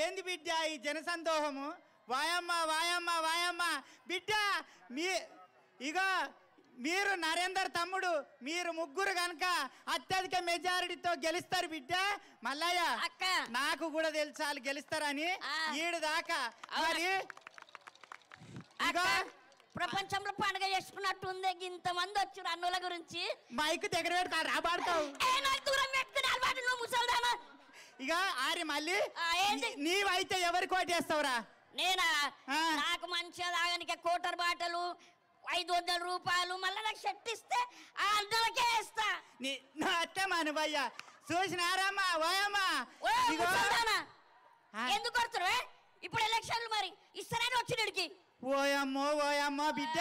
ఏంది బిడ్డ ఈ జనసందోహము? వాయమ్మ వాయమ్మ వాయమ్మ. బిడ్డ మీ ఇగో మీరు నరేందర్ తమ్ముడు మీరు ముగ్గురు కనుక అత్యధిక మెజారిటీతో గెలుస్తారు బిడ్డ. మల్లయ్య అక్క. నాకు కూడా తెలుసు వాళ్ళు గెలుస్తారని. ఈడు దాకా? మరి ఇగో. ప్రపంచంలో పండుగ చేసుకున్నట్టు ఉంది ఇంతమంది వచ్చారు అన్నుల గురించి. మైక్ దగ్గర పెడతా రాబాడుతావు. దూరం పెట్టుకుని అలవాటు నువ్వు ముసల్దానా ఇక ఆరి మళ్ళీ. నీవైతే ఎవరికి ఓటేస్తావురా నేనా? ఆ. నాకు మంచిగా తాగనికే కోటర్ బాటలు ఐదు వందల రూపాయలు మళ్ళీ నాకు షర్ట్ ఇస్తే ఆ అన్నలకే ఇస్తా నీ నా అత్తే మానువయ్య. చూసినారమ్మా ఓయమ్మా. ఓ ఇగో ముసల్దానా ఆ. ఎందుకు కొడుతురు ఇప్పుడు ఎలక్షన్లు మరి. ఇస్తారని వచ్చినడికి ఓయమ్మో ఓయమ్మో బిడ్డ.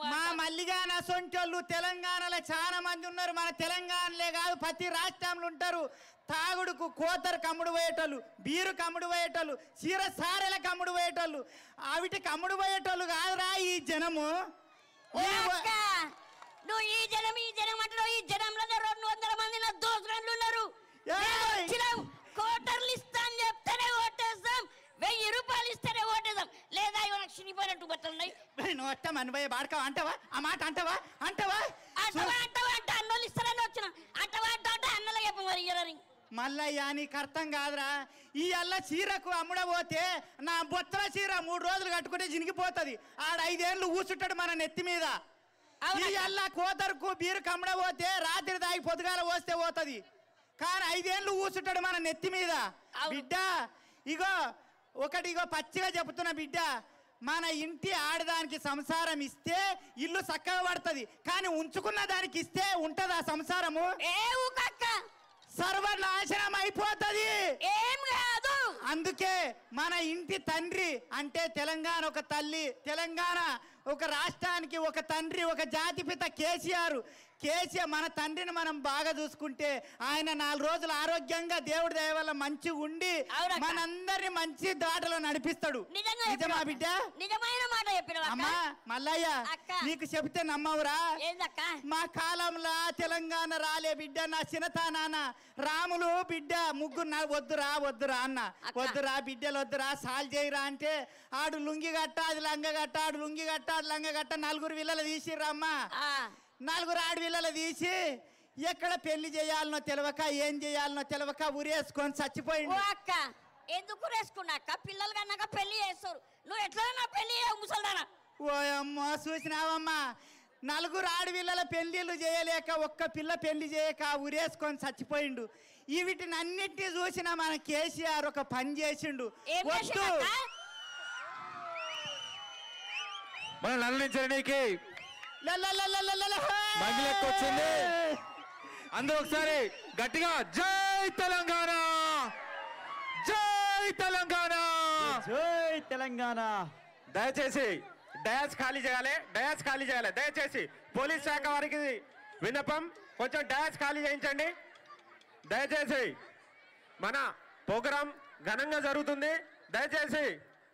మా. మల్లిగాన సొంటోళ్ళు తెలంగాణలో చాలా మంది ఉన్నారు. మన తెలంగాణలే కాదు ప్రతి రాష్ట్రంలో ఉంటారు. తాగుడుకు కోతరు కమ్ముడు పోయేటోళ్ళు బీరు కమ్ముడు పోయేటోళ్ళు చీర సారెల కమ్ముడు పోయేటోళ్ళు. అవిటి కమ్ముడు పోయేటోళ్ళు కాదురా ఈ జనము. నువ్వు ఈ జనం ఈ జనం అంటున్నావు. ఈ జనంలోనే రెండు వందల మంది నా దోసుగాండ్లు ఉన్నారు. వస్తా మనబోయే బాడకావు అంటావా? ఆ మాట అంటావా? అంటావా? అంటవా అంటవా అంటే అన్నోళ్ళు ఇస్తారని వచ్చిన. అంటవా అంట అంటే అన్నలు చెప్ప మరి ఇయ్యరని మల్లయ్య నీకు అర్థం కాదురా. ఈ అల్ల చీరకు అమ్ముడపోతే నా బొత్తల చీర మూడు రోజులు కట్టుకుంటే జినిగిపోతుంది. ఆడ ఐదేళ్ళు ఊసుంటాడు మన నెత్తి మీద. ఈ అల్ల కోతరుకు బీరు కమ్మడపోతే రాత్రి దాగి పొద్దుగాల పోస్తే పోతుంది. కానీ ఐదేళ్ళు ఊసుంటాడు మన నెత్తి మీద. బిడ్డ ఇగో ఒకటి ఇగో పచ్చిగా చెప్తున్నా బిడ్డ. మన ఇంటి ఆడదానికి సంసారం ఇస్తే ఇల్లు చక్కగా పడుతుంది. కానీ ఉంచుకున్న దానికి ఇస్తే ఉంటదా సంసారము? ఏ ఊకక్క? సర్వనాశనం అయిపోతుంది. ఏం కాదు. అందుకే మన ఇంటి తండ్రి అంటే తెలంగాణ ఒక తల్లి తెలంగాణ ఒక రాష్ట్రానికి ఒక తండ్రి ఒక జాతిపిత కేసీఆర్ కేసీఆర్ మన తండ్రిని మనం బాగా చూసుకుంటే ఆయన నాలుగు రోజులు ఆరోగ్యంగా దేవుడి దయ వల్ల మంచి ఉండి. మనందరిని మంచి దాటలో నడిపిస్తాడు. నిజమా. బిడ్డ? నిజమైన మాట అమ్మా మల్లయ్య. నీకు చెప్తే నమ్మవురా? మా కాలంలో తెలంగాణ రాలే బిడ్డ నా చిన్నతానాన్న రాములు బిడ్డ ముగ్గురు నా వద్దురా వద్దురా అన్న. వద్దురా బిడ్డలు వద్దురా సాల్ చేయరా అంటే ఆడు లుంగి గట్ట అది లంగ గట్ట ఆడు లుంగి గట్ట ఆడు లంగ గట్ట నలుగురు విల్లలు తీసిర్రా అమ్మా ఆ, నలుగురు ఆడు విల్లలు తీసి ఎక్కడ పెళ్ళి చేయాలనో తెలవక ఏం చేయాలనో తెలవక ఉరేసుకొని ఓ చచ్చిపోయిండు అక్క ఎందుకు రేసుకున్నాక పిల్లలు కన్నాక పెళ్ళి చేస్తారు. నువ్వు ఎట్లా నా పెళ్ళి ముసల్దానా? ఓయమ్మో చూసినావమ్మా? నలుగురు ఆడపిల్లల పెళ్ళిళ్ళు చేయలేక ఒక్క పిల్ల పెళ్ళి చేయక ఉరేసుకొని చచ్చిపోయిండు. ఈ వీటిని అన్నిటినీ చూసిన మన కేసీఆర్ ఒక పని చేసిండు? మన వచ్చింది. అందరూ ఒకసారి గట్టిగా జై తెలంగాణ! జై తెలంగాణ! జై తెలంగాణ! దయచేసి డయాస్ ఖాళీ చేయాలి డయాస్ ఖాళీ చేయాలి. దయచేసి పోలీస్ శాఖ వారికి విన్నపం కొంచెం డయాస్ ఖాళీ చేయించండి. దయచేసి మన ప్రోగ్రాం ఘనంగా జరుగుతుంది. దయచేసి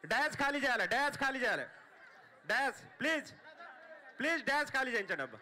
డయాస్ ఖాళీ చేయాలి డయాస్ ఖాళీ చేయాలి. Dais please. ప్లీజ్ డ్యాన్స్ ఖాళీ చేయించండి అబ్బా.